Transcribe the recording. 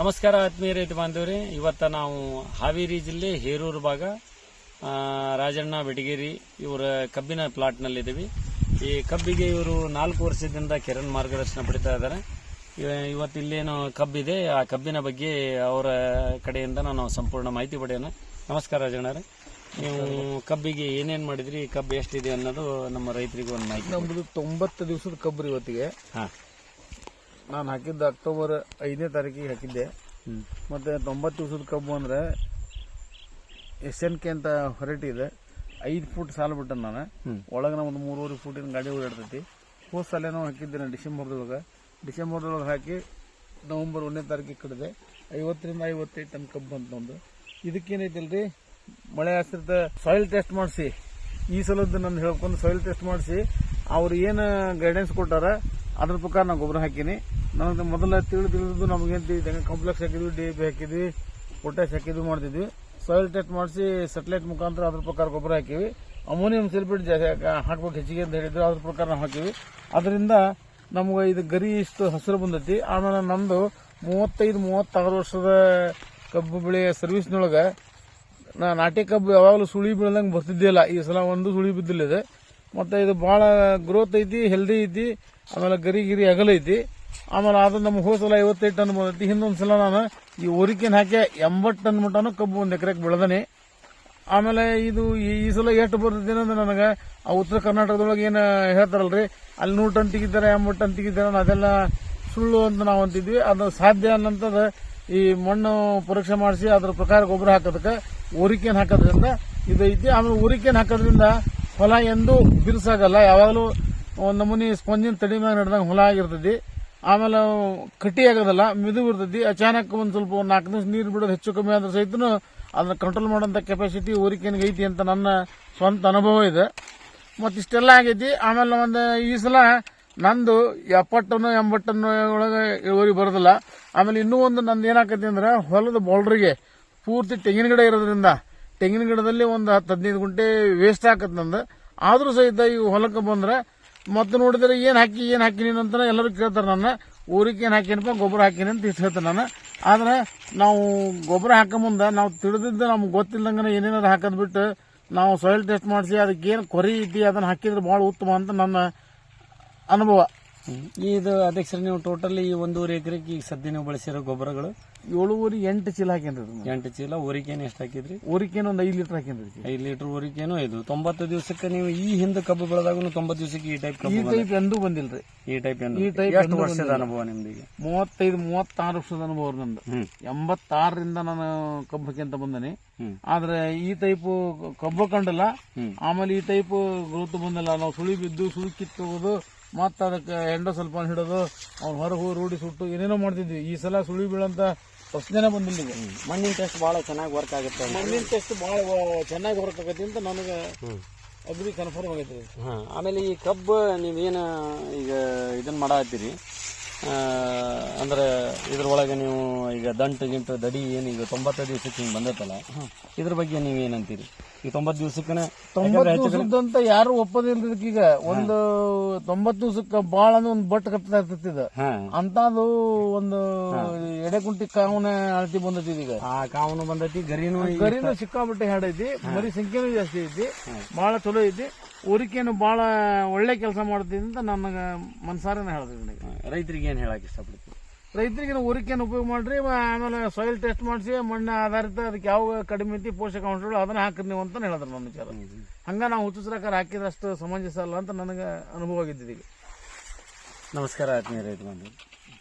ನಮಸ್ಕಾರ ಆತ್ಮೀಯ ರೈತ ಬಾಂಧವ್ರಿ. ಇವತ್ತ ನಾವು ಹಾವೇರಿ ಜಿಲ್ಲೆ ಹೇರೂರು ಭಾಗ ರಾಜಣ್ಣ ಬೆಟಗೇರಿ ಇವರ ಕಬ್ಬಿನ ಪ್ಲಾಟ್ನಲ್ಲಿದ್ದೀವಿ ಈ ಕಬ್ಬಿಗೆ ಇವರು ನಾಲ್ಕು ವರ್ಷದಿಂದ ಕಿರಣ್ ಮಾರ್ಗದರ್ಶನ ಪಡಿತಾ ಇದ್ದಾರೆ. ಇವತ್ತು ಇವತ್ತು ಇಲ್ಲೇನು ಕಬ್ಬಿದೆ. ಆ ಕಬ್ಬಿನ ಬಗ್ಗೆ ಅವರ ಕಡೆಯಿಂದ ನಾನು ಸಂಪೂರ್ಣ ಮಾಹಿತಿ ಪಡೆಯೋಣ. ನಮಸ್ಕಾರ ರಾಜಣ್ಣರೇ. ನೀವು ಕಬ್ಬಿಗೆ ಏನೇನು ಮಾಡಿದ್ರಿ ಕಬ್ಬು ಎಷ್ಟಿದೆ ಅನ್ನೋದು ನಮ್ಮ ರೈತರಿಗೆ ಒಂದು ಮಾಹಿತಿ ನಮ್ದು ತೊಂಬತ್ತು ದಿವಸದ ಕಬ್ಬು ಇವತ್ತಿಗೆ. ಹಾಂ. ನಾನು ಹಾಕಿದ್ದು ಅಕ್ಟೋಬರ್ ಐದನೇ ತಾರೀಕಿಗೆ ಹಾಕಿದ್ದೆ. ಮತ್ತು ತೊಂಬತ್ತು ದಿವಸದ ಕಬ್ಬು ಅಂದ್ರೆ ಎಸ್ ಎನ್ ಕೆ ಅಂತ ಹೊರಟಿ ಇದೆ. ಐದು ಫುಟ್ ಸಾಲ ಬಿಟ್ಟೆ ನಾನು. ಒಳಗೆ ಒಳಗೆ ಒಂದು ಮೂರುವರೆ ಫೂಟಿನ ಗಾಡಿ ಓಡಾಡ್ತೈತಿ. ಹೋದ ಸಲೇನೋ ಹಾಕಿದ್ದೆ ನಾನು ಡಿಸೆಂಬರ್ದೊಳಗೆ. ಡಿಸೆಂಬರ್ದೊಳಗೆ ಹಾಕಿ ನವಂಬರ್ ಒಂದನೇ ತಾರೀಕಿಗೆ ಕಡಿದೆ ಐವತ್ತರಿಂದ ಐವತ್ತೈದು ಟನ್ ಕಬ್ಬು ಅಂತ ಒಂದು ಇದಕ್ಕೇನೈತಿಲ್ರಿ? ಮಳೆ ಆಶ್ರಿತ ಸಾಯಿಲ್ ಟೆಸ್ಟ್ ಮಾಡಿಸಿ. ಈ ಸಲದ್ದು ನಾನು ಹೇಳ್ಕೊಂಡು ಸಾಯಿಲ್ ಟೆಸ್ಟ್ ಮಾಡಿಸಿ. ಅವ್ರು ಏನು ಗೈಡೆನ್ಸ್ ಕೊಟ್ಟಾರ? ಅದ್ರ ಪ್ರಕಾರ ನಾನು ಗೊಬ್ಬರ ಹಾಕೀನಿ. ನನಗೆ ಮೊದಲ ತಿಳಿದು ತಿಳಿದು ನಮಗೇನು ಕಾಂಪ್ಲೆಕ್ಸ್ ಹಾಕಿದ್ವಿ ಡಿ ಹಾಕಿದ್ವಿ ಪೊಟ್ಯಾಶ್ ಹಾಕಿದ್ವಿ ಮಾಡ್ತಿದ್ವಿ. ಸಾಯಿಲ್ ಟೆಸ್ಟ್ ಮಾಡಿಸಿ ಸೆಟಲೈಟ್ ಮುಖಾಂತರ ಅದ್ರ ಪ್ರಕಾರ ಗೊಬ್ಬರ ಹಾಕಿವಿ. ಅಮೋನಿಯಂ ಸಲ್ಫೇಟ್ ಹಾಕ್ಬೇಕು ಹೆಚ್ಚಿಗೆ ಅಂತ ಹೇಳಿದ್ರು. ಅದ್ರ ಪ್ರಕಾರ ನಾವು ಹಾಕಿವಿ. ಅದರಿಂದ ನಮ್ಗೆ ಇದು ಗರಿ ಇಷ್ಟು ಹಸಿರು ಬಂದೈತಿ. ಆಮೇಲೆ ನಮ್ಮದು ಮೂವತ್ತೈದು, ಮೂವತ್ತಾರು ವರ್ಷದ ಕಬ್ಬು ಬೆಳೆಯ ಸರ್ವಿಸ್ನೊಳಗೆ ನಾ ನಾಟಿ ಕಬ್ಬು ಯಾವಾಗಲೂ ಸುಳಿ ಬೀಳದಂಗೆ ಬರ್ತಿದ್ದಿಲ್ಲ ಈ ಸಲ ಒಂದು ಸುಳಿ ಬಿದ್ದಿಲ್ಲ ಇದೆ. ಮತ್ತು ಇದು ಭಾಳ ಗ್ರೋತ್ ಐತಿ ಹೆಲ್ದಿ ಐತಿ, ಆಮೇಲೆ ಗರಿ ಗಿರಿ ಅಗಲ ಐತಿ. ಆಮೇಲೆ ಅದು ನಮ್ಗೆ ಹೋದ ಸಲ ಐವತ್ತೈದು ಟನ್ ಬಂದೈತಿ. ಹಿಂದೊಂದು ಸಲ ನಾನು ಈ ಒರಿಕಿನ ಹಾಕಿ ಎಂಬತ್ತು ಟನ್ ಮಟನು ಕಬ್ಬು ಒಂದು ಎಕರೆಗೆ ಬೆಳೆದನಿ. ಆಮೇಲೆ ಇದು ಈ ಸಲ ಎಷ್ಟು ಬರ್ತೈತಿ ಅಂದ್ರೆ ನನಗೆ ಆ ಉತ್ತರ ಕರ್ನಾಟಕದೊಳಗೆ ಏನು ಹೇಳ್ತಾರಲ್ರಿ? ಅಲ್ಲಿ ನೂರು ಟನ್ ತೆಗಿತಾರೆ, ಎಂಬತ್ತು ಟನ್ ತೆಗಿತಾರೆ ಅದೆಲ್ಲ ಸುಳ್ಳು ಅಂತ ನಾವು ಅಂತಿದ್ವಿ. ಅದು ಸಾಧ್ಯ ಅನ್ನಂಥದ್ದು ಈ ಮಣ್ಣು ಪರೀಕ್ಷೆ ಮಾಡಿಸಿ ಅದ್ರ ಪ್ರಕಾರ ಗೊಬ್ಬರ ಹಾಕೋದಕ್ಕೆ ಊರಿಕೆನ್ ಹಾಕೋದ್ರಿಂದ ಇದು ಐತಿ ಆಮೇಲೆ ಊರಿಕೆನ್ ಹಾಕೋದ್ರಿಂದ ಹೊಲ ಎಂದು ಬಿರುಸಾಗಲ್ಲ. ಯಾವಾಗಲೂ ಒಂದು ನಮೂನಿ ಸ್ಪಂಜಿನ ತಡಿ ಮ್ಯಾಗ ನಡೆದಂಗೆ ಹೊಲ ಆಗಿರ್ತದೆ ಆಮೇಲೆ ಕಟ್ಟಿ ಆಗೋದಲ್ಲ ಮಿದು ಇರ್ತೈತಿ. ಅಚಾನಕ್ ಒಂದು ಸ್ವಲ್ಪ ಒಂದು ನಾಲ್ಕು ದಿವಸ ನೀರು ಬಿಡೋದು ಹೆಚ್ಚು ಕಮ್ಮಿ ಆದ್ರೆ ಸಹಿತ ಅದನ್ನ ಕಂಟ್ರೋಲ್ ಮಾಡೋಂಥ ಕೆಪಾಸಿಟಿ ಊರಿಕೆನ್ಗೆ ಐತಿ ಅಂತ ನನ್ನ ಸ್ವಂತ ಅನುಭವ ಇದೆ. ಮತ್ತು ಇಷ್ಟೆಲ್ಲ ಆಗೈತಿ. ಆಮೇಲೆ ಒಂದು ಈ ಸಲ ನಂದು ಎಪ್ಪಟ್ಟನ್ನು ಎಂಬತ್ತನ್ನು ಒಳಗೆ ಇಳುವರಿ ಬರೋದಿಲ್ಲ. ಆಮೇಲೆ ಇನ್ನೂ ಒಂದು ನಂದು ಏನಾಕೈತಿ ಅಂದ್ರೆ ಹೊಲದ ಬೌಲ್ಡ್ರಿಗೆ ಪೂರ್ತಿ ತೆಂಗಿನ ಗಿಡ ಇರೋದ್ರಿಂದ ತೆಂಗಿನ ಗಿಡದಲ್ಲಿ ಒಂದು ಹತ್ತು ಹದಿನೈದು ಗುಂಟೆ ವೇಸ್ಟ್ ಆಕತ್ ನಂದು. ಆದರೂ ಸಹಿತ ಈ ಹೊಲಕ್ಕೆ ಬಂದ್ರೆ ಮತ್ತೆ ನೋಡಿದ್ರೆ ಏನು ಹಾಕಿ, ಏನು ಹಾಕಿನಿ ಅಂತ ಎಲ್ಲರೂ ಕೇಳ್ತಾರೆ ನನ್ನ. ಊರಿಗೆ ಏನು ಹಾಕಿನಪ್ಪ? ಗೊಬ್ಬರ ಹಾಕಿನಿ ಅಂತ ಹೇಳ್ತಾರೆ ನಾನು ಆದ್ರೆ ನಾವು ಗೊಬ್ಬರ ಹಾಕೋ ಮುಂದೆ ನಾವು ತಿಳಿದಿದ್ದು ನಮ್ಗೆ ಗೊತ್ತಿಲ್ಲದಂಗೆ ಏನೇನಾದ್ರು ಹಾಕೋದು ಬಿಟ್ಟು ನಾವು ಸಾಯಿಲ್ ಟೆಸ್ಟ್ ಮಾಡಿಸಿ ಅದಕ್ಕೆ ಏನು ಕೊರಿ ಐತಿ ಅದನ್ನು ಹಾಕಿದ್ರೆ ಭಾಳ ಉತ್ತಮ ಅಂತ ನನ್ನ ಅನುಭವ. ಇದು ಅಧ್ಯಕ್ಷರು ನೀವು ಟೋಟಲ್ ಈ ಒಂದೂವರೆ ಎಕರೆಗೆ ಈಗ ಸದ್ಯ ನೀವು ಬಳಸಿರೋ ಗೊಬ್ಬರಗಳು? ಏಳುವರೆ ಎಂಟು ಚೀಲ ಹಾಕಿದ್ರಿ ಎಂಟು ಚೀಲ ಊರಿಕೇನು ಎಷ್ಟು ಹಾಕಿದ್ರಿ? ಊರಿಕೇನು ಒಂದು ಐದು ಲೀಟರ್ ಹಾಕಿದ್ರಿ ಐದು ಲೀಟರ್ ಊರಿಕೇನು ಇದು ತೊಂಬತ್ತು ದಿವಸಕ್ಕೆ ನೀವು ಈ ಹಿಂದೆ ಕಬ್ಬು ಬೆಳೆದಾಗ ತೊಂಬತ್ತು ದಿವಸಕ್ಕೆ ಈ ಟೈಪ್ ಈ. ಟೈಪ್ ಎಂದೂ ಬಂದಿಲ್ರಿ. ಈ ಟೈಪ್ ಈ ಟೈಪ್ ಎಷ್ಟು ವರ್ಷದ ಅನುಭವ ನಿಮ್ದೀಗ ಮೂವತ್ತೈದು ಮೂವತ್ತಾರು ವರ್ಷದ ಅನುಭವ ನಂದು. ಎಂಬತ್ತಾರರಿಂದ ನಾನು ಕಬ್ಬು ಹಾಕಿ ಬಂದನಿ. ಆದ್ರೆ ಈ ಟೈಪ್ ಕಬ್ಬು ಕಂಡಲ್ಲ. ಆಮೇಲೆ ಈ ಟೈಪ್ ಗ್ರೋತ್ ಬಂದಲ್ಲ. ನಾವು ಸುಳಿ ಬಿದ್ದು ಸುಳಿ ಕಿತ್ತೋಗೋದು ಮತ್ತೆ ಅದಕ್ಕೆ ಎಂಡ ಸ್ವಲ್ಪ ಹಿಡೋದು ಅವ್ನು ಹೊರಗೆ ರೂಢಿ ಸುಟ್ಟು ಏನೇನೋ ಮಾಡ್ತಿದ್ವಿ. ಈ ಸಲ ಸುಳಿ ಬೀಳಂತ ಪ್ರಶ್ನೆನೇ ಬಂದಿಲ್ಲ ಈಗ ಮಣ್ಣಿನ ಟೆಸ್ಟ್ ಭಾಳ ಚೆನ್ನಾಗಿ ವರ್ಕ್ ಆಗುತ್ತೆ ಮಣ್ಣಿನ ಟೆಸ್ಟ್ ಭಾಳ ಚೆನ್ನಾಗಿ ವರ್ಕ್ ಆಗುತ್ತೆ ಅಂತ ನನಗೆ ಅಗ್ರಿ ಕನ್ಫರ್ಮ್ ಆಗೈತೆ. ಹಾ. ಆಮೇಲೆ ಈ ಕಬ್ಬು ನೀವೇನು ಈಗ ಇದನ್ನು ಮಾಡತ್ತೀರಿ? ಅಂದ್ರೆ ಇದ್ರೊಳಗೆ ನೀವು ಈಗ ದಂಟು ಗಿಂಟು ದಡಿ ಏನು ಈಗ ತೊಂಬತ್ತು ದಿವಸಕ್ಕೆ ಹಿಂಗೆ ಬಂದೈತಲ್ಲ ಇದ್ರ ಬಗ್ಗೆ ನೀವೇನಂತೀರಿ ಈ ತೊಂಬತ್ತು ದಿವಸಕ್ಕೆ ತೊಂಬತ್ತು ದಿವಸದಂತ ಯಾರು ಒಪ್ಪೋದಿಲ್ಲ ಈಗ ಒಂದು ತೊಂಬತ್ತು ದಿವಸಕ್ಕೆ ಬಾಳ ಅಂದ್ರೆ ಒಂದು ಬಟ್ ಕಟ್ತಾ ಇರ್ತೈತಿ ಇದು ಅಂತಾದು ಒಂದು ಎಡೆಕುಂಟಿ ಕಾವನ ಅಳತಿ ಬಂದೈತಿ ಈಗ. ಆ ಕಾವನು ಬಂದೈತಿ ಗರಿನೂ ಗರಿನೂ ಸಿಕ್ಕಾಬಿಟ್ಟೆ ಹಾಡೈತಿ ಮರಿ ಸಂಖ್ಯೆನೂ ಜಾಸ್ತಿ ಐತಿ ಬಹಳ ಚಲೋ ಐತಿ. ಊರಿಕೇನು ಭಾಳ ಒಳ್ಳೆ ಕೆಲಸ ಮಾಡ್ತೀನಿ ಅಂತ ನನಗೆ ಮನ್ಸಾರನ ಹೇಳ್ತೀನಿ ರೈತರಿಗೆ ಏನು ಹೇಳಕ್ಕೆ ಇಷ್ಟಪಡ್ತೀವಿ ರೈತರಿಗೆ ಊರಿಕೇನು ಉಪಯೋಗ ಮಾಡ್ರಿ ಆಮೇಲೆ ಸಾಯಿಲ್ ಟೆಸ್ಟ್ ಮಾಡಿಸಿ ಮಣ್ಣು ಆಧಾರಿತ ಅದಕ್ಕೆ ಯಾವ ಕಡಿಮೆ ಐತಿ ಪೋಷಕಾಂಶಗಳು ಅದನ್ನ ಹಾಕಿರಿ ನೀವು ಅಂತ ಹೇಳಿದ್ರು ನನ್ನ ವಿಚಾರ. ಹಂಗೆ ನಾವು ಹುಚ್ಚುಸ್ರಕಾರ ಹಾಕಿದಷ್ಟು ಸಮಂಜಸ ಅಲ್ಲ ಅಂತ ನನಗೆ ಅನುಭವ ಆಗಿದ್ದೀವಿ ನಮಸ್ಕಾರ ಆತ್ಮೀಯ ರೈತ ಬಂಧು